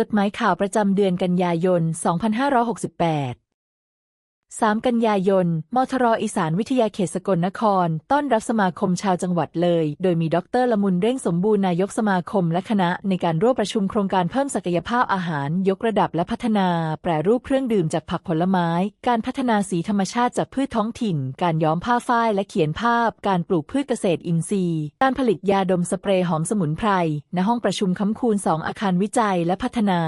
จดหมายข่าวประจำเดือนกันยายน 2568 3 กันยายน มทรอีสานวิทยาเขตสกลนคร ต้อนรับสมาคมชาวจังหวัดเลย โดยมีดรละมุนเร่งสมบูรณ์นายกสมาคมและคณะ ในการร่วมประชุมโครงการเพิ่มศักยภาพอาหาร ยกระดับและพัฒนา แปรรูปเครื่องดื่มจากผักผลไม้ การพัฒนาสีธรรมชาติจากพืชท้องถิ่น การย้อมผ้าฝ้ายและเขียนภาพ การปลูกพืชเกษตรอินทรีย์ การผลิตยาดมสเปรย์หอมสมุนไพร ณ ห้องประชุมค้ำคูณ 2 อาคารวิจัยและพัฒนา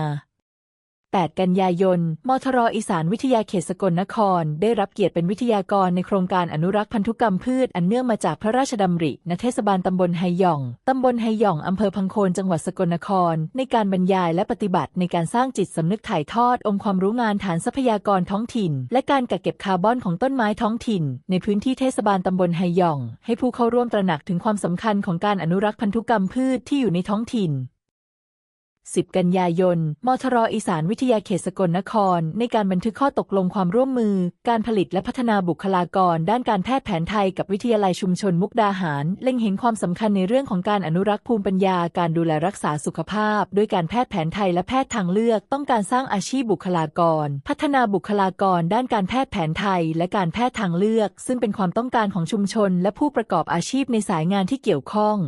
8 กันยายน มทรอีสานวิทยาเขตสกลนคร ได้รับเกียรติเป็นวิทยากรในโครงการอนุรักษ์พันธุกรรมพืชอันเนื่องมาจากพระราชดำริณเทศบาลตำบลไฮหย่อง ตำบลไฮหย่องอำเภอพังโคนจังหวัดสกลนคร ในการบรรยายและปฏิบัติในการสร้างจิตสำนึกถ่ายทอด องค์ความรู้งานฐานทรัพยากรท้องถิ่น และการกักเก็บคาร์บอนของต้นไม้ท้องถิ่น ในพื้นที่เทศบาลตำบลไฮหย่อง ให้ผู้เข้าร่วมตระหนักถึงความสำคัญของการอนุรักษ์พันธุกรรมพืชที่อยู่ในท้องถิ่น 10 กันยายน มทรอีสานวิทยาเขตสกลนคร ในการบันทึกข้อตกลงความร่วมมือ การผลิตและพัฒนาบุคลากร ด้านการแพทย์แผนไทยกับวิทยาลัยชุมชนมุกดาหาร เล็งเห็นความสำคัญในเรื่องของการอนุรักษ์ภูมิปัญญา การดูแลรักษาสุขภาพ ด้วยการแพทย์แผนไทยและแพทย์ทางเลือก ต้องการสร้างอาชีพบุคลากร พัฒนาบุคลากร ด้านการแพทย์แผนไทย และการแพทย์ทางเลือก ซึ่งเป็นความต้องการของชุมชน และผู้ประกอบอาชีพในสายงานที่เกี่ยวข้อง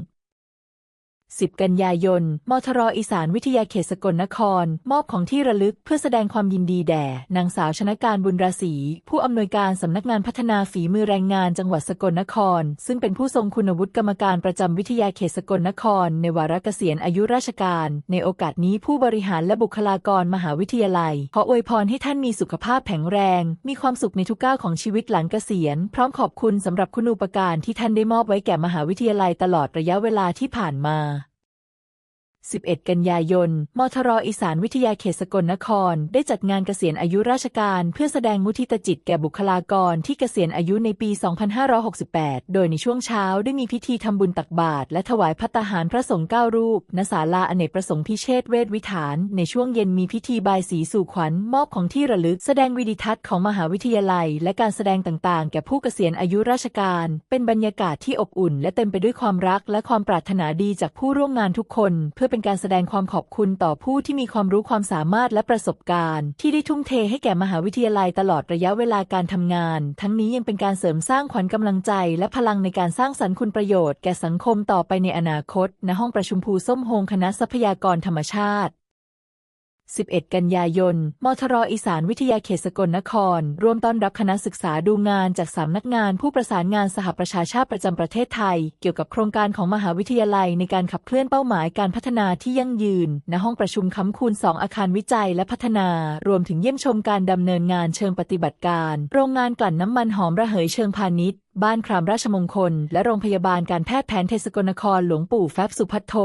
10 กันยายน มทรอีสานวิทยาเขตสกลนคร มอบของที่ระลึกเพื่อแสดงความยินดีแด่ นางสาวชนการบุญราศี ผู้อำนวยการสำนักงานพัฒนาฝีมือแรงงานจังหวัดสกลนคร ซึ่งเป็นผู้ทรงคุณวุฒิกรรมการประจำวิทยาเขตสกลนคร ในวาระเกษียณอายุราชการ ในโอกาสนี้ผู้บริหารและบุคลากรมหาวิทยาลัย ขออวยพรให้ท่านมีสุขภาพแข็งแรง มีความสุขในทุกก้าวของชีวิตหลังเกษียณ พร้อมขอบคุณสำหรับคุณูปการที่ท่านได้มอบไว้แก่มหาวิทยาลัยตลอดระยะเวลาที่ผ่านมา 11 กันยายน มทรอีสานวิทยาเขตสกลนคร ได้จัดงานเกษียณอายุราชการ เพื่อแสดงมุทิตจิตแก่บุคลากรที่เกษียณอายุในปี 2568 โดยในช่วงเช้าได้มีพิธีทำบุญตักบาตรและถวายพัตตาหารพระสงฆ์เก้ารูป ณ ศาลาอเนกประสงค์พิเชษเวทวิถาน ในช่วงเย็นมีพิธีบายสีสู่ขวัญมอบของที่ระลึก แสดงวิดิทัศน์ของมหาวิทยาลัย และการแสดงต่างๆ แก่ผู้เกษียณอายุราชการ เป็นบรรยากาศที่อบอุ่น และเต็มไปด้วยความรักและความปรารถนาดีจากผู้ร่วมงานทุกคนเพื่อเป็นการแสดงความขอบคุณต่อผู้ที่มีความรู้ความสามารถและประสบการณ์ ที่ได้ทุ่มเทให้แก่มหาวิทยาลัยตลอดระยะเวลาการทำงาน ทั้งนี้ยังเป็นการเสริมสร้างขวัญกำลังใจ และพลังในการสร้างสรรค์คุณประโยชน์แก่สังคมต่อไปในอนาคต ณห้องประชุมภูส้มโฮงคณะทรัพยากรธรรมชาติ 11 กันยายน มทรอีสานวิทยาเขตสกลนคร ร่วมต้อนรับคณะศึกษาดูงานจากสำนักงานผู้ประสานงานสหประชาชาติประจำประเทศไทย เกี่ยวกับโครงการของมหาวิทยาลัยในการขับเคลื่อนเป้าหมายการพัฒนาที่ยั่งยืน ณ ห้องประชุมค้ำคูณ 2 อาคารวิจัยและพัฒนา รวมถึงเยี่ยมชมการดำเนินงานเชิงปฏิบัติการ โรงงานกลั่นน้ำมันหอมระเหยเชิงพาณิชย์บ้านครามราชมงคล และโรงพยาบาลการแพทย์แผนไทยสกลนครหลวงปู่แฟบสุพัทโท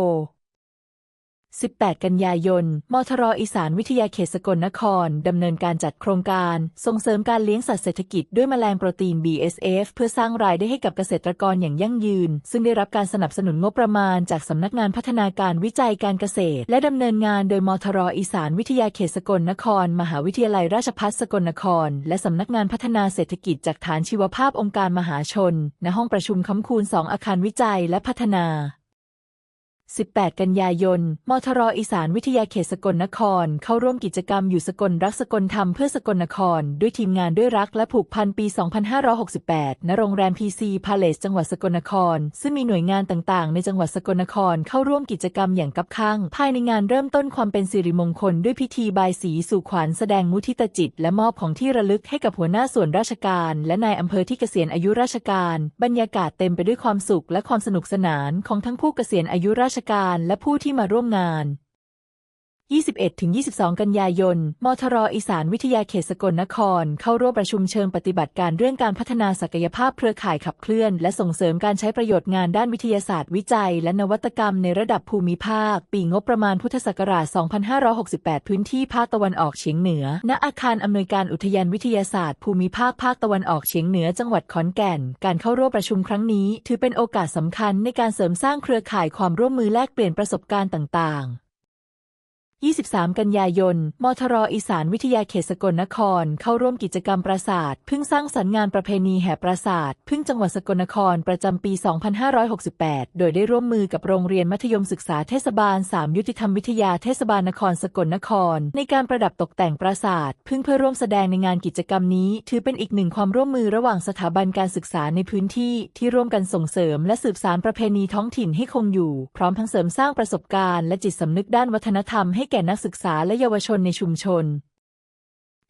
18 กันยายน มทรอีสานวิทยาเขตสกลนคร ดำเนินการจัดโครงการ ส่งเสริมการเลี้ยงสัตว์เศรษฐกิจด้วยแมลงโปรตีน BSF เพื่อสร้างรายได้ให้กับเกษตรกรอย่างยั่งยืน ซึ่งได้รับการสนับสนุนงบประมาณจากสำนักงานพัฒนาการวิจัยการเกษตร และดำเนินงานโดยมทรอีสานวิทยาเขตสกลนคร มหาวิทยาลัยราชภัฏสกลนคร และสำนักงานพัฒนาเศรษฐกิจจากฐานชีวภาพองค์การมหาชน ณห้องประชุมค้ำคูณ 2 อาคารวิจัยและพัฒนา 18 กันยายน มทรอีสานวิทยาเขตสกลนคร เข้าร่วมกิจกรรมอยู่สกลรักสกลธรรมเพื่อสกลนคร ด้วยทีมงานด้วยรักและผูกพันปี 2568 ณ โรงแรมพีซีพาเลสจังหวัดสกลนคร ซึ่งมีหน่วยงานต่างๆ ในจังหวัดสกลนครเข้าร่วมกิจกรรมอย่างกับข้าง ภายในงานเริ่มต้นความเป็นสิริมงคลด้วยพิธีบายสีสู่ขวัญแสดงมุทิตจิต และมอบของที่ระลึกให้กับหัวหน้าส่วนราชการ และนายอำเภอที่เกษียณอายุราชการ บรรยากาศเต็มไปด้วยความสุขและความสนุกสนานของทั้งผู้เกษียณอายุราชการและผู้ที่มาร่วมงาน 21-22 กันยายน มทรอีสานวิทยาเขตสกลนคร เข้าร่วมประชุมเชิงปฏิบัติการเรื่องการพัฒนาศักยภาพเครือข่ายขับเคลื่อน และส่งเสริมการใช้ประโยชน์งานด้านวิทยาศาสตร์วิจัย และนวัตกรรมในระดับภูมิภาค ปีงบประมาณพุทธศักราช 2568 พื้นที่ภาคตะวันออกเฉียงเหนือ ณ อาคารอำนวยการอุทยานวิทยาศาสตร์ ภูมิภาคภาคตะวันออกเฉียงเหนือ จังหวัดขอนแก่น การเข้าร่วมประชุมครั้งนี้ ถือเป็นโอกาสสำคัญในการเสริมสร้างเครือข่ายความร่วมมือแลกเปลี่ยนประสบการณ์ต่าง ๆ 23 กันยายน มทรอีสานวิทยาเขตสกลนคร เข้าร่วมกิจกรรมปราสาทพิ่งสร้างสรรค์งานประเพณีแห่ปราสาทพึ่งจังหวัดสกลนครประจำปี 2568 โดยได้ร่วมมือกับโรงเรียนมัธยมศึกษาเทศบาล 3 ยุติธรรมวิทยาเทศบาลนครสกลนคร ในการประดับตกแต่งปราสาทพึ่งเพื่อร่วมแสดงในงานกิจกรรมนี้ ถือเป็นอีกหนึ่งความร่วมมือระหว่างสถาบันการศึกษาในพื้นที่ที่ร่วมกันส่งเสริม และสืบสานประเพณีท้องถิ่นให้คงอยู่ พร้อมทั้งเสริมสร้างประสบการณ์และจิตสำนึกด้านวัฒนธรรมให้แก่นักศึกษาและเยาวชนในชุมชน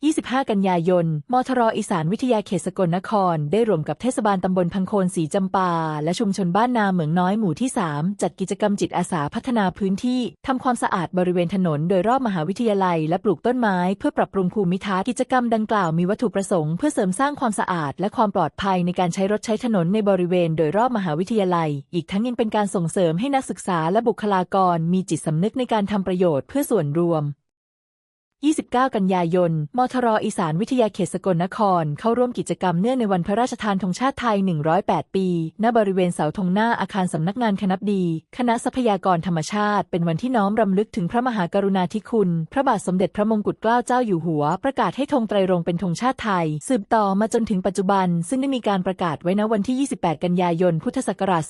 25 กันยายน มทรอีสานวิทยาเขตสกลนคร ได้รวมกับเทศบาลตำบลพังโคนสีจำปา และชุมชนบ้านนาเหมืองน้อยหมู่ที่ 3 จัดกิจกรรมจิตอาสาพัฒนาพื้นที่ทำความสะอาดบริเวณถนนโดยรอบมหาวิทยาลัย และปลูกต้นไม้เพื่อปรับปรุงภูมิทัศน์กิจกรรมดังกล่าวมีวัตถุประสงค์เพื่อเสริมสร้างความสะอาด และความปลอดภัยในการใช้รถใช้ถนนในบริเวณโดยรอบมหาวิทยาลัย อีกทั้งยังเป็นการส่งเสริมให้นักศึกษาและบุคลากร มีจิตสำนึกในการทำประโยชน์เพื่อส่วนรวม 29 กันยายน มทรอีสานวิทยาเขตสกลนคร เข้าร่วมกิจกรรมเนื่องในวันพระราชทานธงชาติไทย 108 ปี ณ บริเวณเสาธงหน้าอาคารสำนักงานคณะดี คณะทรัพยากรธรรมชาติ เป็นวันที่น้อมรำลึกถึงพระมหากรุณาธิคุณ พระบาทสมเด็จพระมงกุฎเกล้าเจ้าอยู่หัว ประกาศให้ธงไตรรงเป็นธงชาติไทย สืบต่อมาจนถึงปัจจุบัน ซึ่งได้มีการประกาศไว้ณวันที่ 28 กันยายน พุทธศักราช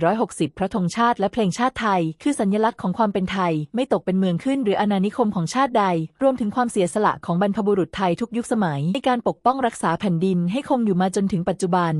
2460 พระธงชาติและเพลงชาติไทย คือสัญลักษณ์ของความเป็นไทย ไม่ตกเป็นเมืองขึ้น หรืออาณานิคมของชาติใดรวมถึงความเสียสละของบรรพบุรุษไทยทุกยุคสมัยในการปกป้องรักษาแผ่นดินให้คงอยู่มาจนถึงปัจจุบัน